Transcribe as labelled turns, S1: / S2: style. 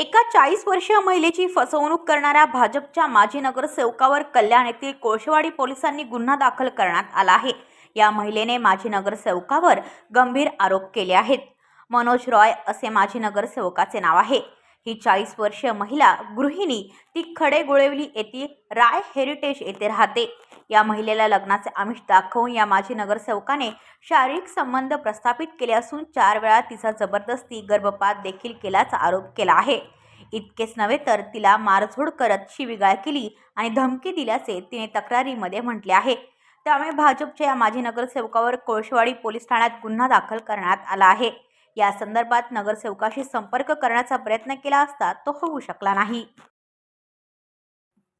S1: एका चाळीस वर्षीय महिलेची फसवणूक करणाऱ्या भाजपच्या माजी नगरसेवकावर कल्याण येथील कोळशेवाडी पोलिसांनी गुन्हा दाखल करण्यात आला आहे. या महिलेने माजी नगरसेवकावर गंभीर आरोप केले आहेत. मनोज रॉय असे माजी नगरसेवकाचे नाव आहे. ही चाळीस वर्षीय महिला गृहिणी ती खडे गुळेवली येथील राय हेरिटेज येथे राहते. या महिलेला लग्नाचे आमिष दाखवून या माजी नगरसेवकाने शारीरिक संबंध प्रस्थापित केले असून चार वेळा तिचा जबरदस्ती गर्भपात देखील केल्याचा आरोप केला आहे. इतकेच नव्हे तर तिला मारझोड करत शिविगाळ केली आणि धमकी दिल्याचे तिने तक्रारीमध्ये म्हटले आहे. त्यामुळे भाजपच्या या माजी नगरसेवकावर कोळशेवाडी पोलीस ठाण्यात गुन्हा दाखल करण्यात आला आहे. या संदर्भात नगरसेवकाशी संपर्क करण्याचा प्रयत्न केला असता तो होऊ शकला नाही.